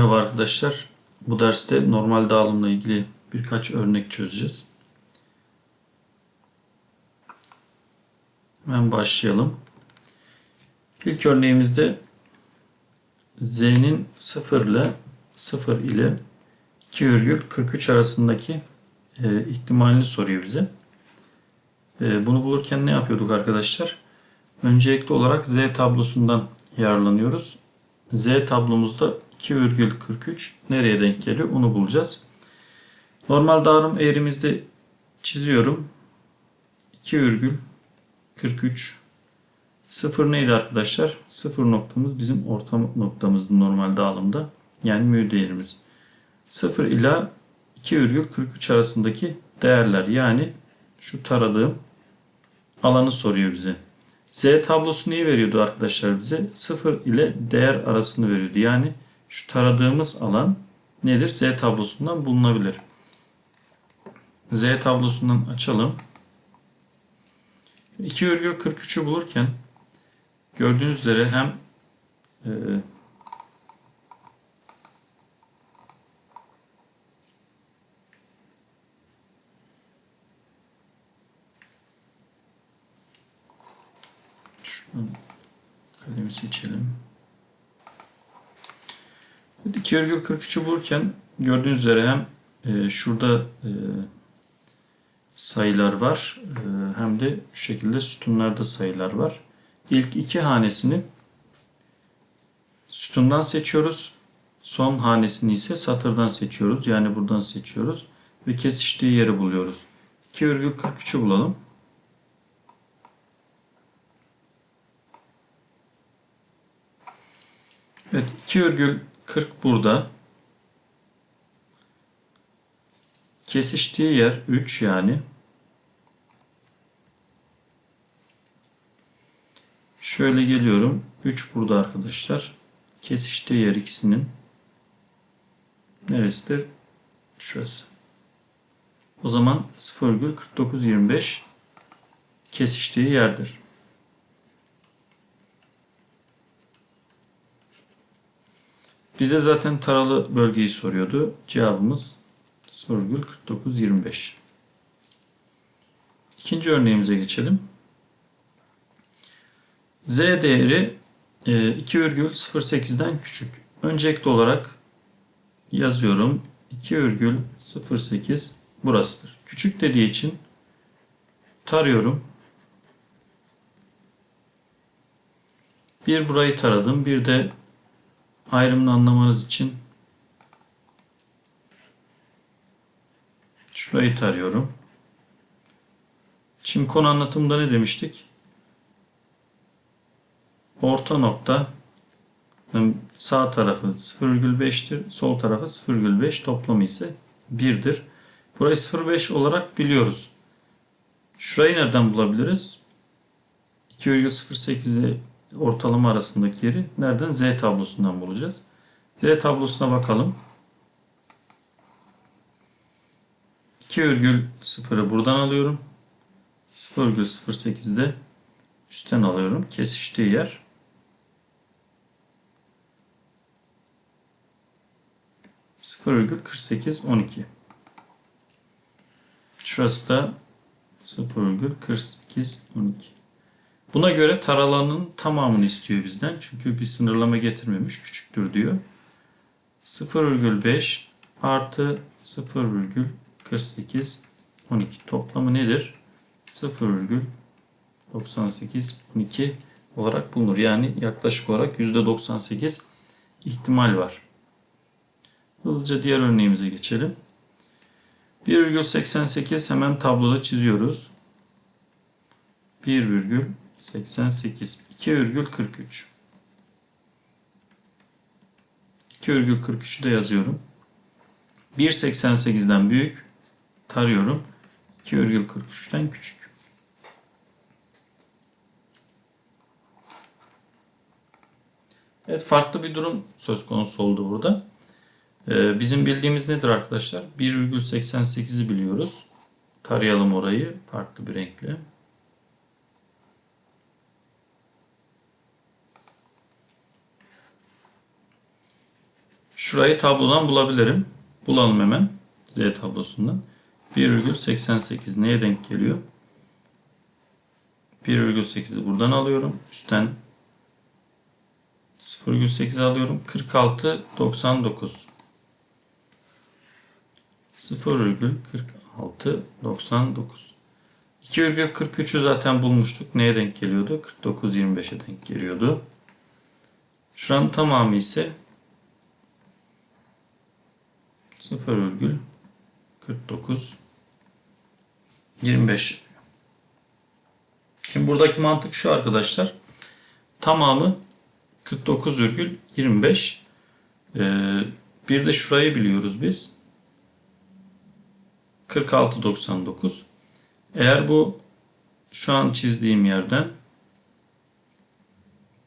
Merhaba arkadaşlar. Bu derste normal dağılımla ilgili birkaç örnek çözeceğiz. Hemen başlayalım. İlk örneğimizde z'nin 0 ile 0 ile 2,43 arasındaki e, ihtimalini soruyor bize. E, bunu bulurken ne yapıyorduk arkadaşlar? Öncelikli olarak z tablosundan yararlanıyoruz. Z tablomuzda 2,43 nereye denk geliyor onu bulacağız. Normal dağılım eğrimizde çiziyorum. 2,43 0 neydi arkadaşlar? 0 noktamız bizim orta noktamızdı normal dağılımda. Yani mü değerimiz. 0 ila 2,43 arasındaki değerler yani şu taradığım alanı soruyor bize. Z tablosu neyi veriyordu arkadaşlar bize? 0 ile değer arasını veriyordu. Yani şu taradığımız alan nedir? Z tablosundan bulunabilir. Z tablosundan açalım. 2,43'ü bulurken gördüğünüz üzere hem e, şuradan kalemi seçelim. 2,43'ü bulurken gördüğünüz üzere hem e, şurada e, sayılar var e, hem de şu şekilde sütunlarda sayılar var. İlk iki hanesini sütundan seçiyoruz. Son hanesini ise satırdan seçiyoruz. Yani buradan seçiyoruz. Ve kesiştiği yeri buluyoruz. 2,43'ü bulalım. Evet 2,40 burada. Kesiştiği yer 3 yani. Şöyle geliyorum. 3 burada arkadaşlar. Kesiştiği yer ikisinin. Neresidir? Şurası. O zaman 0,4925 kesiştiği yerdir. Bize zaten taralı bölgeyi soruyordu. Cevabımız 0,4925. İkinci örneğimize geçelim. Z değeri 2,08'den e, küçük. Öncelikli olarak yazıyorum. 2,08 burasıdır. Küçük dediği için tarıyorum. Bir burayı taradım. Bir de ayrımını anlamanız için şurayı tarıyorum. Şimdi konu anlatımında ne demiştik? Orta nokta sağ tarafı 0,5'tir. Sol tarafı 0,5 toplamı ise 1'dir. Burayı 0,5 olarak biliyoruz. Şurayı nereden bulabiliriz? 2,08'i ortalama arasındaki yeri nereden? Z tablosundan bulacağız. Z tablosuna bakalım. 2,0'ı buradan alıyorum. 0,08'i de üstten alıyorum. Kesiştiği yer. %0,4812 Şurası da 0,4812 Buna göre taralanın tamamını istiyor bizden. Çünkü bir sınırlama getirmemiş. Küçüktür diyor. 0,5 artı 0,48 12 toplamı nedir? 0,98 12 olarak bulunur. Yani yaklaşık olarak %98 ihtimal var. Hızlıca diğer örneğimize geçelim. 1,88 hemen tabloda çiziyoruz. 1,88 88 2,43 2,43'ü de yazıyorum. 1,88'den büyük tarıyorum. 2,43'ten küçük. Evet farklı bir durum söz konusu oldu burada. Ee, bizim bildiğimiz nedir arkadaşlar? 1,88'i biliyoruz. Tarayalım orayı farklı bir renkle. Şurayı tablodan bulabilirim. Bulalım hemen. Z tablosundan. 1,88 neye denk geliyor? 1,8'i buradan alıyorum. Üstten 0,8 alıyorum. 46, 99. 0,46, 99. 2,43'ü zaten bulmuştuk. Neye denk geliyordu? 49, 25'e denk geliyordu. Şuranın tamamı ise 0,49 25 Şimdi buradaki mantık şu arkadaşlar. Tamamı 49,25 ee, bir de şurayı biliyoruz biz. 46,99 Eğer bu şu an çizdiğim yerden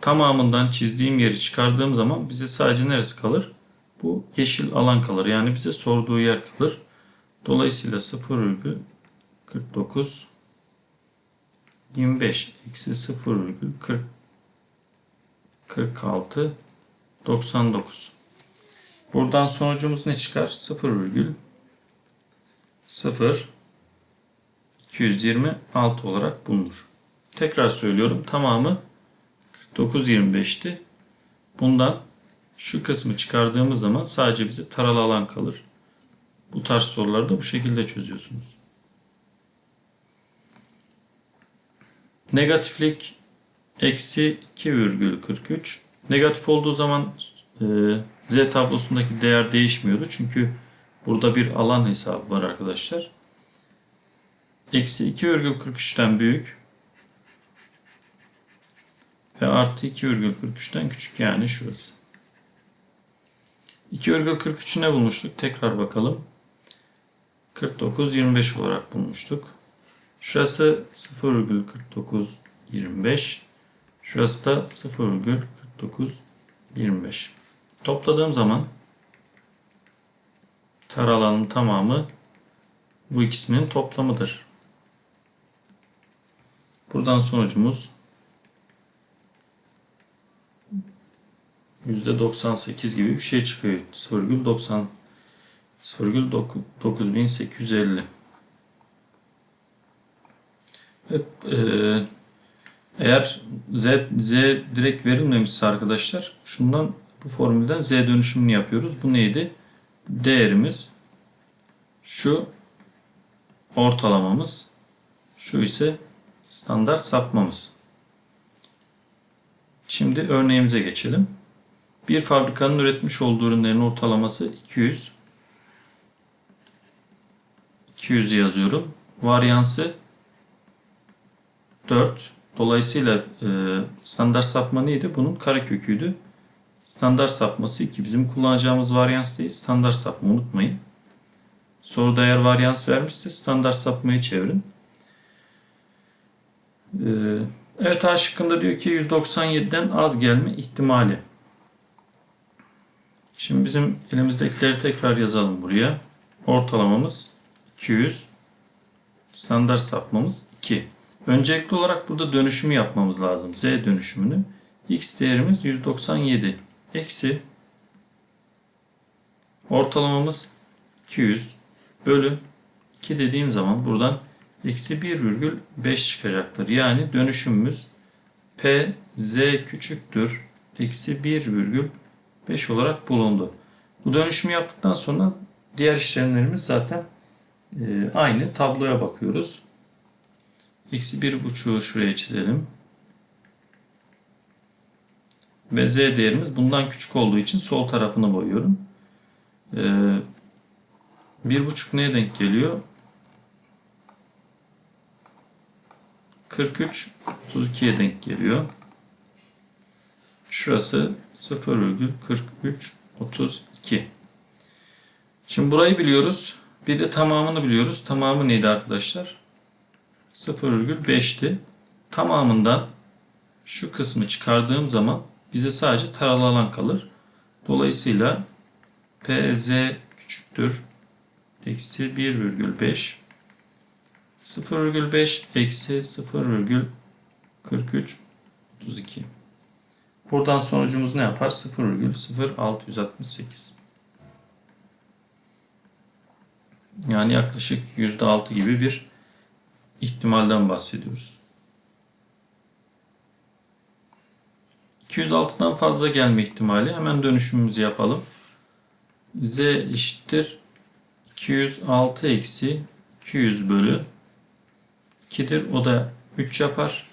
tamamından çizdiğim yeri çıkardığım zaman bize sadece neresi kalır? Bu yeşil alan kalır. Yani bize sorduğu yer kalır. Dolayısıyla 0,49 25 eksi 0,40 46 99 Buradan sonucumuz ne çıkar? 0,0 226 olarak bulunur. Tekrar söylüyorum. Tamamı 49.25'ti. Bundan şu kısmı çıkardığımız zaman sadece bize taralı alan kalır. Bu tarz soruları da bu şekilde çözüyorsunuz. Negatiflik eksi 2,43. Negatif olduğu zaman e, z tablosundaki değer değişmiyordu. Çünkü burada bir alan hesabı var arkadaşlar. Eksi 2,43'ten büyük ve artı 2,43'ten küçük yani şurası. 2,43'ü ne bulmuştuk? Tekrar bakalım. 49, 25 olarak bulmuştuk. Şurası 0,49, 25. Şurası da 0,49, 25. Topladığım zaman alanın tamamı bu ikisinin toplamıdır. Buradan sonucumuz %98 gibi bir şey çıkıyor. 0,90 0,9850 Evet, e, eğer Z, Z direkt verilmemişse arkadaşlar şundan bu formülden Z dönüşümünü yapıyoruz. Bu neydi? Değerimiz şu ortalamamız şu ise standart sapmamız. Şimdi örneğimize geçelim. Bir fabrikanın üretmiş olduğu ürünlerin ortalaması 200. 200 yazıyorum. Varyansı 4. Dolayısıyla e, standart sapma neydi? Bunun kareköküydü. Standart sapması 2. Bizim kullanacağımız varyans değil. Standart sapma unutmayın. Soruda eğer varyans vermişse standart sapmayı çevirin. E, evet A şıkkında diyor ki 197'den az gelme ihtimali. Şimdi bizim elimizdekileri tekrar yazalım buraya. Ortalamamız 200. Standart sapmamız 2. Öncelikli olarak burada dönüşümü yapmamız lazım. Z dönüşümünü. X değerimiz 197. Eksi ortalamamız 200 bölü 2 dediğim zaman buradan eksi 1,5 çıkacaktır. Yani dönüşümümüz P Z küçüktür. Eksi 1,5 olarak bulundu. Bu dönüşümü yaptıktan sonra diğer işlemlerimiz zaten e, aynı. Tabloya bakıyoruz. X'i bir buçuğu şuraya çizelim. Ve Z değerimiz bundan küçük olduğu için sol tarafını boyuyorum. Bir buçuk neye denk geliyor? 43 32'ye denk geliyor. Şurası 0,43 32. Şimdi burayı biliyoruz. Bir de tamamını biliyoruz. Tamamı neydi arkadaşlar? 0,5'ti. Tamamından şu kısmı çıkardığım zaman bize sadece taralı alan kalır. Dolayısıyla PZ küçüktür. Eksi 1,5 0,5 eksi 0,43 32. Buradan sonucumuz ne yapar? 0,0668. Yani yaklaşık %6 gibi bir ihtimalden bahsediyoruz. 206'dan fazla gelme ihtimali. Hemen dönüşümümüzü yapalım. Z eşittir 206 eksi 200 bölü 2'dir. O da 3 yapar.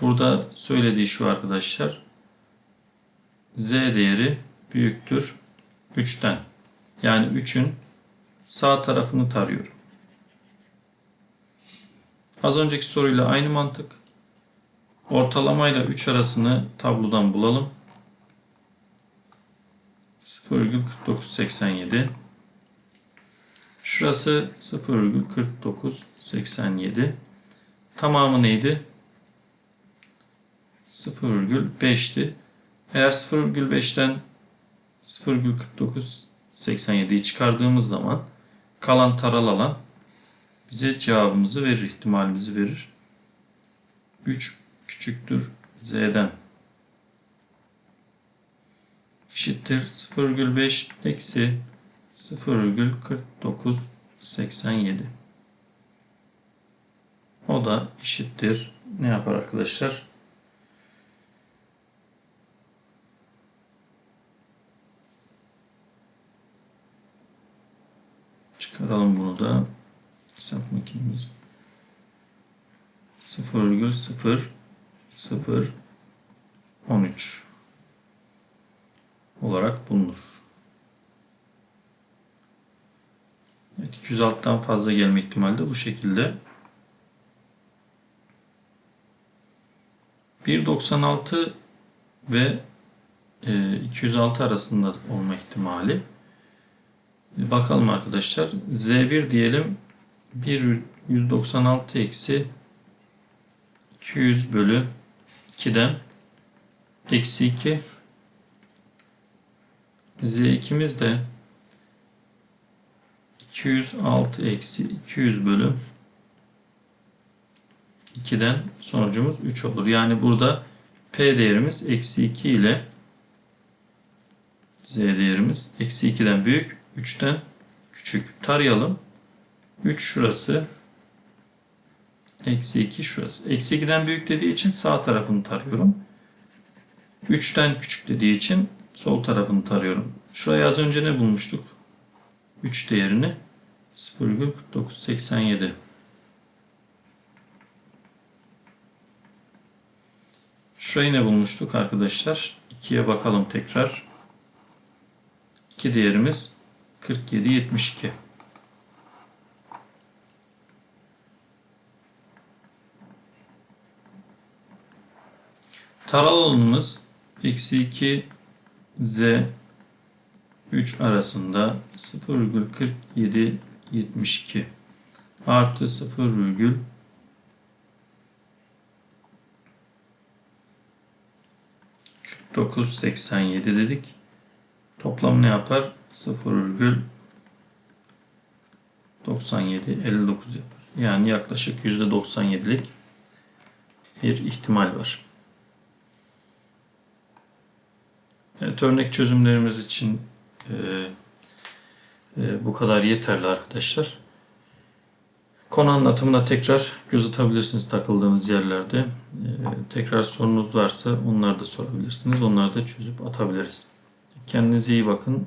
Burada söylediği şu arkadaşlar. Z değeri büyüktür 3'ten. Yani 3'ün sağ tarafını tarıyorum. Az önceki soruyla aynı mantık. Ortalamayla 3 arasını tablodan bulalım. 0,4987 Şurası 0,4987 Tamamı neydi? 0,5'ti. Eğer 0,5'ten 0,4987'yi çıkardığımız zaman kalan taral alan bize cevabımızı verir, ihtimalimizi verir. 3 küçüktür z'den eşittir 0,5 eksi 0,4987 o da eşittir ne yapar arkadaşlar? Çıkaralım bunu da hesap makinemiz 0,0013 olarak bulunur. Evet, 206'dan fazla gelme ihtimali de bu şekilde. 1.96 ve e, 206 arasında olma ihtimali. Bakalım arkadaşlar. Z1 diyelim 196 eksi 200 bölü 2'den eksi 2 Z2'miz de 206 eksi 200 bölü 2'den sonucumuz 3 olur. Yani burada P değerimiz eksi 2 ile Z değerimiz eksi 2'den büyük 3'ten küçük. Tarayalım. 3 şurası Eksi 2 şurası. Eksi 2'den büyük dediği için sağ tarafını tarıyorum. 3'ten küçük dediği için sol tarafını tarıyorum. Şuraya az önce ne bulmuştuk? 3 değerini 0,4987 Şurayı ne bulmuştuk arkadaşlar? 2'ye bakalım tekrar. 2 değerimiz 47,72. Taral alanımız eksi 2 z 3 arasında 0,4772 artı 0, 987 dedik. Toplam ne yapar? 0,97 59 yapar. Yani yaklaşık %97'lik bir ihtimal var. Evet, örnek çözümlerimiz için e, e, bu kadar yeterli arkadaşlar. Konu anlatımına tekrar göz atabilirsiniz takıldığınız yerlerde. E, tekrar sorunuz varsa onları da sorabilirsiniz. Onları da çözüp atabiliriz. Kendinize iyi bakın.